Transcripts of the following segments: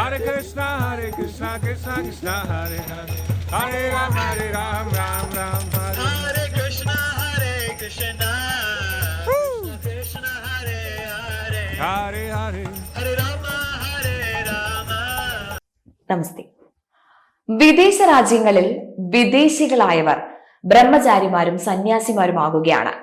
Krishna, Hare Krishna, Krishna Krishna, Hare Hare. Hare Ram, Hare Ram, Ram Ram, Hare. Hare Krishna, Hare Krishna, Krishna Hare Hare, Hare Hare. Hare Rama, Hare Rama. നമസ്തേ വിദേശ രാജ്യങ്ങളിൽ വിദേശികളായവർ ബ്രഹ്മചാരിമാരും സന്യാസിമാരുമാകുകയാണ്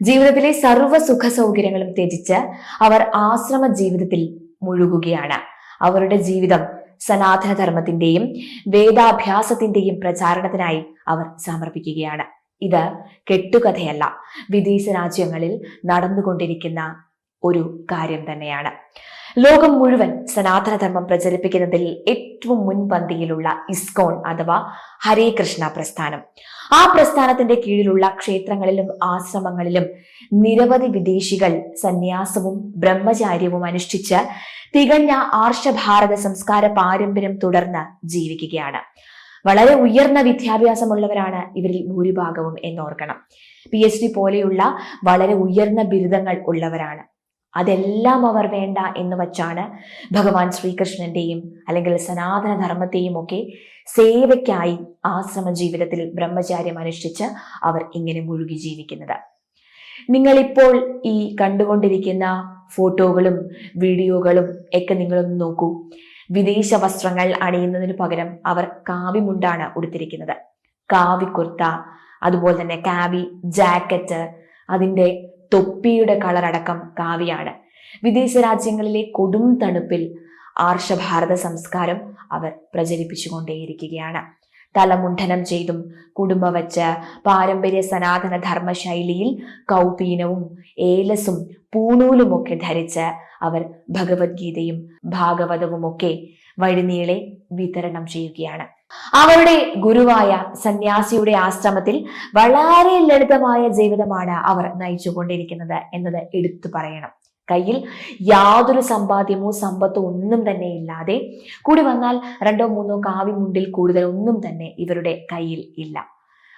ജീവിതത്തിലെ സർവ സുഖ സൗകര്യങ്ങളും ത്യജിച്ച് അവർ ആശ്രമ ജീവിതത്തിൽ മുഴുകുകയാണ് അവരുടെ ജീവിതം സനാതനധർമ്മത്തിന്റെയും വേദാഭ്യാസത്തിന്റെയും പ്രചാരണത്തിനായി അവർ സമർപ്പിക്കുകയാണ്. ഇത് കെട്ടുകഥയല്ല വിദേശ രാജ്യങ്ങളിൽ നടന്നുകൊണ്ടിരിക്കുന്ന ഒരു കാര്യം തന്നെയാണ്. ലോകം മുഴുവൻ സനാതനധർമ്മം പ്രചരിപ്പിക്കുന്നതിൽ ഏറ്റവും മുൻപന്തിയിലുള്ള ഇസ്കോൺ അഥവാ ഹരേ കൃഷ്ണ പ്രസ്ഥാനം. ആ പ്രസ്ഥാനത്തിന്റെ കീഴിലുള്ള ക്ഷേത്രങ്ങളിലും ആശ്രമങ്ങളിലും നിരവധി വിദേശികൾ സന്യാസവും ബ്രഹ്മചാര്യവും അനുഷ്ഠിച്ച് തികഞ്ഞ ആർഷഭാരത സംസ്കാര പാരമ്പര്യം തുടർന്ന് ജീവിക്കുകയാണ്. വളരെ ഉയർന്ന വിദ്യാഭ്യാസമുള്ളവരാണ് ഇവരിൽ ഭൂരിഭാഗവും എന്നോർക്കണം. പി എച്ച് ഡി പോലെയുള്ള വളരെ ഉയർന്ന ബിരുദങ്ങൾ ഉള്ളവരാണ്. അതെല്ലാം അവർ വേണ്ട എന്ന് വച്ചാണ് ഭഗവാൻ ശ്രീകൃഷ്ണന്റെയും അല്ലെങ്കിൽ സനാതന ധർമ്മത്തെയും ഒക്കെ സേവയ്ക്കായി ആശ്രമ ജീവിതത്തിൽ ബ്രഹ്മചാര്യം അനുഷ്ഠിച്ച് അവർ ഇങ്ങനെ മുഴുകി ജീവിക്കുന്നത്. നിങ്ങളിപ്പോൾ ഈ കണ്ടുകൊണ്ടിരിക്കുന്ന ഫോട്ടോകളും വീഡിയോകളും ഒക്കെ നിങ്ങളൊന്ന് നോക്കൂ. വിദേശ വസ്ത്രങ്ങൾ അണിയുന്നതിന് പകരം അവർ കാവിമുണ്ടാണ് ഉടുത്തിരിക്കുന്നത്. കാവി കുർത്ത അതുപോലെ തന്നെ കാവി ജാക്കറ്റ് അതിന്റെ തൊപ്പിയുടെ കളർ അടക്കം കാവിയാണ്. വിദേശ രാജ്യങ്ങളിലെ കൊടും തണുപ്പിൽ ആർഷഭാരത സംസ്കാരം അവർ പ്രചരിപ്പിച്ചുകൊണ്ടേയിരിക്കുകയാണ്. തലമുണ്ഠനം ചെയ്തും കുടുംബ വച്ച് പാരമ്പര്യ സനാതന ധർമ്മശൈലിയിൽ കൗപീനവും ഏലസും പൂണൂലുമൊക്കെ ധരിച്ച് അവർ ഭഗവത്ഗീതയും ഭാഗവതവും ഒക്കെ വഴിനീളെ വിതരണം ചെയ്യുകയാണ്. അവരുടെ ഗുരുവായ സന്യാസിയുടെ ആശ്രമത്തിൽ വളരെ ലളിതമായ ജീവിതമാണ് അവർ നയിച്ചുകൊണ്ടിരിക്കുന്നത് എന്നത് എടുത്തു പറയണം. കയ്യിൽ യാതൊരു സമ്പാദ്യമോ സമ്പത്തോ ഒന്നും തന്നെ ഇല്ലാതെ കൂടി വന്നാൽ രണ്ടോ മൂന്നോ കാവിമുണ്ടിൽ കൂടുതൽ ഒന്നും തന്നെ ഇവരുടെ കയ്യിൽ ഇല്ല.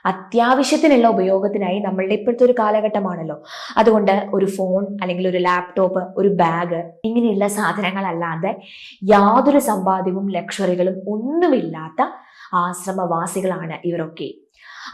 അത്യാവശ്യത്തിനുള്ള ഉപയോഗത്തിനായി നമ്മളുടെ ഇപ്പോഴത്തെ ഒരു കാലഘട്ടമാണല്ലോ. അതുകൊണ്ട് ഒരു ഫോൺ അല്ലെങ്കിൽ ഒരു ലാപ്ടോപ്പ് ഒരു ബാഗ് ഇങ്ങനെയുള്ള സാധനങ്ങളല്ലാതെ യാതൊരു സമ്പാദ്യവും ലക്ഷറികളും ഒന്നുമില്ലാത്ത ആശ്രമവാസികളാണ് ഇവരൊക്കെ.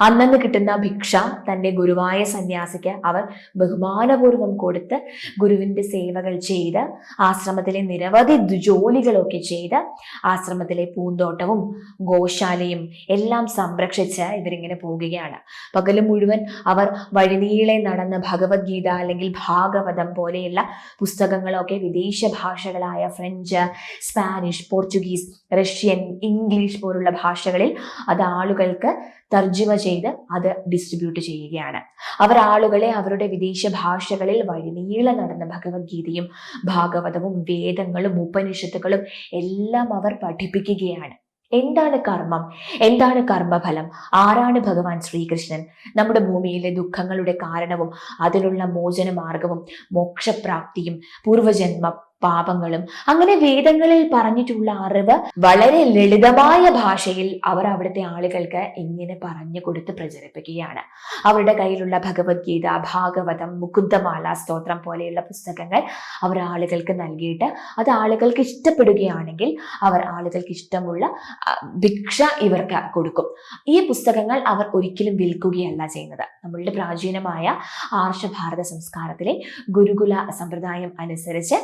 അന്നന്ന് കിട്ടുന്ന ഭിക്ഷ തന്റെ ഗുരുവായ സന്യാസിക്ക് അവർ ബഹുമാനപൂർവം കൊടുത്ത് ഗുരുവിന്റെ സേവകൾ ചെയ്ത് ആശ്രമത്തിലെ നിരവധി ജോലികളൊക്കെ ചെയ്ത് ആശ്രമത്തിലെ പൂന്തോട്ടവും ഗോശാലയും എല്ലാം സംരക്ഷിച്ച് ഇവരിങ്ങനെ പോകുകയാണ് പകൽ മുഴുവൻ അവർ വഴിനീളെ നടന്ന് ഭഗവത്ഗീത അല്ലെങ്കിൽ ഭാഗവതം പോലെയുള്ള പുസ്തകങ്ങളൊക്കെ വിദേശ ഭാഷകളായ French Spanish Portuguese Russian English പോലുള്ള ഭാഷകളിൽ അത് ആളുകൾക്ക് തർജിമ ചെയ്ത് അത് ഡിസ്ട്രിബ്യൂട്ട് ചെയ്യുകയാണ്. അവർ ആളുകളെ അവരുടെ വിദേശ ഭാഷകളിൽ വഴിനീളെ നടന്ന ഭഗവത്ഗീതയും ഭാഗവതവും വേദങ്ങളും ഉപനിഷത്തുകളും എല്ലാം അവർ പഠിപ്പിക്കുകയാണ്. എന്താണ് കർമ്മം? എന്താണ് കർമ്മഫലം? ആരാണ് ഭഗവാൻ ശ്രീകൃഷ്ണൻ? നമ്മുടെ ഭൂമിയിലെ ദുഃഖങ്ങളുടെ കാരണവും അതിനുള്ള മോചന മാർഗവും മോക്ഷപ്രാപ്തിയും പൂർവജന്മ പാപങ്ങളും. അങ്ങനെ വേദങ്ങളിൽ പറഞ്ഞിട്ടുള്ള അറിവ് വളരെ ലളിതമായ ഭാഷയിൽ അവർ അവിടുത്തെ ആളുകൾക്ക് ഇങ്ങനെ പറഞ്ഞു കൊടുത്ത് പ്രചരിപ്പിക്കുകയാണ്. അവരുടെ കയ്യിലുള്ള ഭഗവത്ഗീത ഭാഗവതം മുകുന്ദമാല സ്തോത്രം പോലെയുള്ള പുസ്തകങ്ങൾ അവർ ആളുകൾക്ക് നൽകിയിട്ട് അത് ആളുകൾക്ക് ഇഷ്ടപ്പെടുകയാണെങ്കിൽ അവർ ആളുകൾക്ക് ഇഷ്ടമുള്ള ഭിക്ഷ ഇവർക്ക് കൊടുക്കും. ഈ പുസ്തകങ്ങൾ അവർ ഒരിക്കലും വിൽക്കുകയല്ല ചെയ്യുന്നത്. നമ്മളുടെ പ്രാചീനമായ ആർഷഭാരത സംസ്കാരത്തിലെ ഗുരുകുല സമ്പ്രദായം അനുസരിച്ച്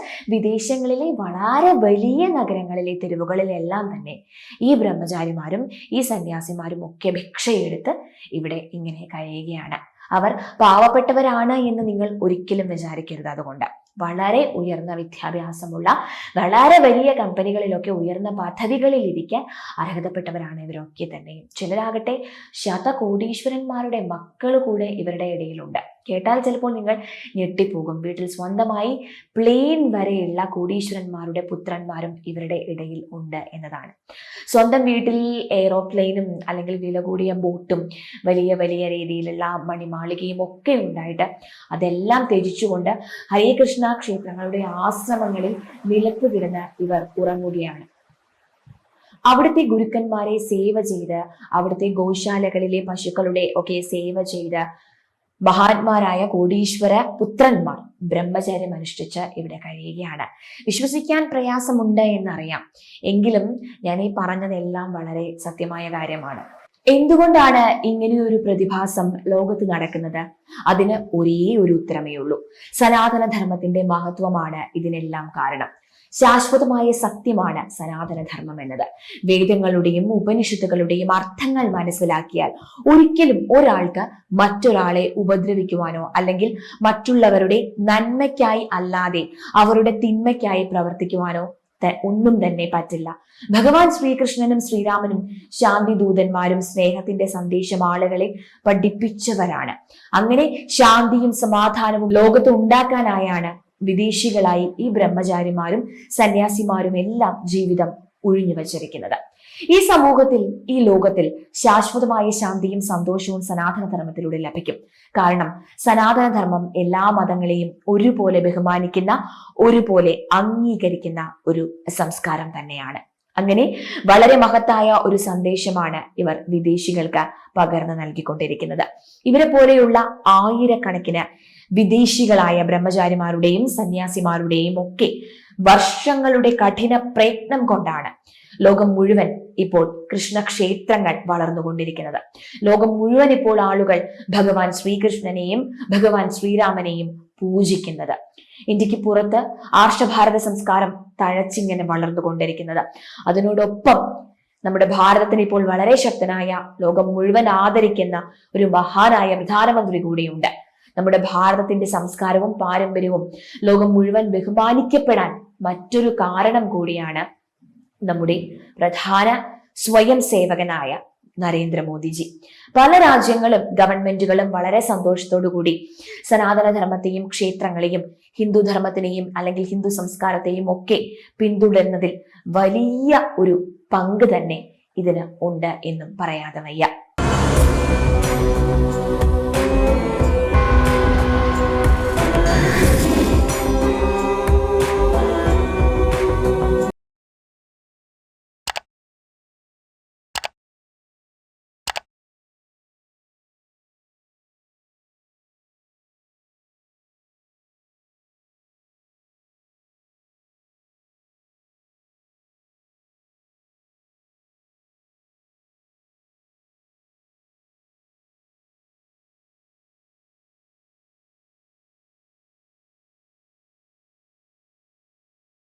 വിദേശങ്ങളിലെ വളരെ വലിയ നഗരങ്ങളിലെ തെരുവുകളിലെല്ലാം തന്നെ ഈ ബ്രഹ്മചാരിമാരും ഈ സന്യാസിമാരും ഒക്കെ ഭിക്ഷയെടുത്ത് ഇവിടെ ഇങ്ങനെ കഴിയുകയാണ്. അവർ പാവപ്പെട്ടവരാണ് എന്ന് നിങ്ങൾ ഒരിക്കലും വിചാരിക്കരുത് അതുകൊണ്ട്. വളരെ ഉയർന്ന വിദ്യാഭ്യാസമുള്ള വളരെ വലിയ കമ്പനികളിലൊക്കെ ഉയർന്ന പദവികളിൽ ഇരിക്കാൻ അർഹതപ്പെട്ടവരാണ് ഇവരൊക്കെ തന്നെ. ചിലരാകട്ടെ ശതകോടീശ്വരന്മാരുടെ മക്കൾ കൂടെ ഇവരുടെ ഇടയിലുണ്ട്. കേട്ടാൽ ചിലപ്പോൾ നിങ്ങൾ ഞെട്ടിപ്പോകും. വീട്ടിൽ സ്വന്തമായി പ്ലെയിൻ വരെയുള്ള കോടീശ്വരന്മാരുടെ പുത്രന്മാരും ഇവരുടെ ഇടയിൽ ഉണ്ട് എന്നതാണ്. സ്വന്തം വീട്ടിൽ എയ്റോപ്ലെയിനും അല്ലെങ്കിൽ വില കൂടിയ ബോട്ടും വലിയ വലിയ രീതിയിലുള്ള മണിമാളികയും ഒക്കെ ഉണ്ടായിട്ട് അതെല്ലാം ത്യജിച്ചുകൊണ്ട് ഹരേകൃഷ്ണ ക്ഷേത്രങ്ങളുടെ ആശ്രമങ്ങളിൽ നിലത്ത് കിടന്ന് ഇവർ ഉറങ്ങുകയാണ്. അവിടുത്തെ ഗുരുക്കന്മാരെ സേവ ചെയ്ത് അവിടുത്തെ ഗോശാലകളിലെ പശുക്കളുടെ ഒക്കെ സേവ ചെയ്ത് മഹാന്മാരായ കോടീശ്വര പുത്രന്മാർ ബ്രഹ്മചര്യം അനുഷ്ഠിച്ച് ഇവിടെ കഴിയുകയാണ്. വിശ്വസിക്കാൻ പ്രയാസമുണ്ട് എന്നറിയാം. എങ്കിലും ഞാൻ ഈ പറഞ്ഞതെല്ലാം വളരെ സത്യമായ കാര്യമാണ്. എന്തുകൊണ്ടാണ് ഇങ്ങനെയൊരു പ്രതിഭാസം ലോകത്ത് നടക്കുന്നത്? അതിന് ഒരേ ഒരു ഉത്തരമേ ഉള്ളൂ സനാതന ധർമ്മത്തിന്റെ മഹത്വമാണ് ഇതിനെല്ലാം കാരണം. ശാശ്വതമായ സത്യമാണ് സനാതനധർമ്മം എന്നത്. വേദങ്ങളുടെയും ഉപനിഷത്തുകളുടെയും അർത്ഥങ്ങൾ മനസ്സിലാക്കിയാൽ ഒരിക്കലും ഒരാൾക്ക് മറ്റൊരാളെ ഉപദ്രവിക്കുവാനോ അല്ലെങ്കിൽ മറ്റുള്ളവരുടെ നന്മയ്ക്കായി അല്ലാതെ അവരുടെ തിന്മയ്ക്കായി പ്രവർത്തിക്കുവാനോ ഒന്നും തന്നെ പറ്റില്ല. ഭഗവാൻ ശ്രീകൃഷ്ണനും ശ്രീരാമനും ശാന്തി ദൂതന്മാരും സ്നേഹത്തിന്റെ സന്ദേശം ആളുകളെ പഠിപ്പിച്ചവരാണ്. അങ്ങനെ ശാന്തിയും സമാധാനവും ലോകത്ത് ഉണ്ടാക്കാനായാണ് വിദേശികളായി ഈ ബ്രഹ്മചാരിമാരും സന്യാസിമാരും എല്ലാം ജീവിതം ഒഴിഞ്ഞു വച്ചിരിക്കുന്നത്. ഈ സമൂഹത്തിൽ ഈ ലോകത്തിൽ ശാശ്വതമായ ശാന്തിയും സന്തോഷവും സനാതന ധർമ്മത്തിലൂടെ ലഭിക്കും. കാരണം സനാതന ധർമ്മം എല്ലാ മതങ്ങളെയും ഒരുപോലെ ബഹുമാനിക്കുന്ന ഒരുപോലെ അംഗീകരിക്കുന്ന ഒരു സംസ്കാരം തന്നെയാണ്. അങ്ങനെ വളരെ മഹത്തായ ഒരു സന്ദേശമാണ് ഇവർ വിദേശികൾക്ക് പകർന്നു നൽകിക്കൊണ്ടിരിക്കുന്നത്. ഇവരെ പോലെയുള്ള ആയിരക്കണക്കിന് വിദേശികളായ ബ്രഹ്മചാരിമാരുടെയും സന്യാസിമാരുടെയും ഒക്കെ വർഷങ്ങളുടെ കഠിന പ്രയത്നം കൊണ്ടാണ് ലോകം മുഴുവൻ ഇപ്പോൾ കൃഷ്ണക്ഷേത്രങ്ങൾ വളർന്നുകൊണ്ടിരിക്കുന്നത്. ലോകം മുഴുവൻ ഇപ്പോൾ ആളുകൾ ഭഗവാൻ ശ്രീകൃഷ്ണനെയും ഭഗവാൻ ശ്രീരാമനെയും പൂജിക്കുന്നത്. ഇന്ത്യയ്ക്ക് പുറത്ത് ആർഷഭാരത സംസ്കാരം തഴച്ചിങ്ങനെ വളർന്നുകൊണ്ടിരിക്കുന്നത്. അതിനോടൊപ്പം നമ്മുടെ ഭാരതത്തിന് ഇപ്പോൾ വളരെ ശക്തനായ ലോകം മുഴുവൻ ആദരിക്കുന്ന ഒരു മഹാനായ പ്രധാനമന്ത്രി കൂടിയുണ്ട്. നമ്മുടെ ഭാരതത്തിന്റെ സംസ്കാരവും പാരമ്പര്യവും ലോകം മുഴുവൻ ബഹുമാനിക്കപ്പെടാൻ മറ്റൊരു കാരണം കൂടിയാണ് നമ്മുടെ പ്രധാന സ്വയം സേവകനായ നരേന്ദ്രമോദിജി. പല രാജ്യങ്ങളും ഗവൺമെന്റുകളും വളരെ കൂടി സനാതന ധർമ്മത്തെയും ക്ഷേത്രങ്ങളെയും ഹിന്ദു ധർമ്മത്തിനെയും അല്ലെങ്കിൽ ഹിന്ദു സംസ്കാരത്തെയും ഒക്കെ പിന്തുടരുന്നതിൽ വലിയ ഒരു പങ്ക് തന്നെ ഇതിന് ഉണ്ട് എന്നും പറയാതെ വയ്യ.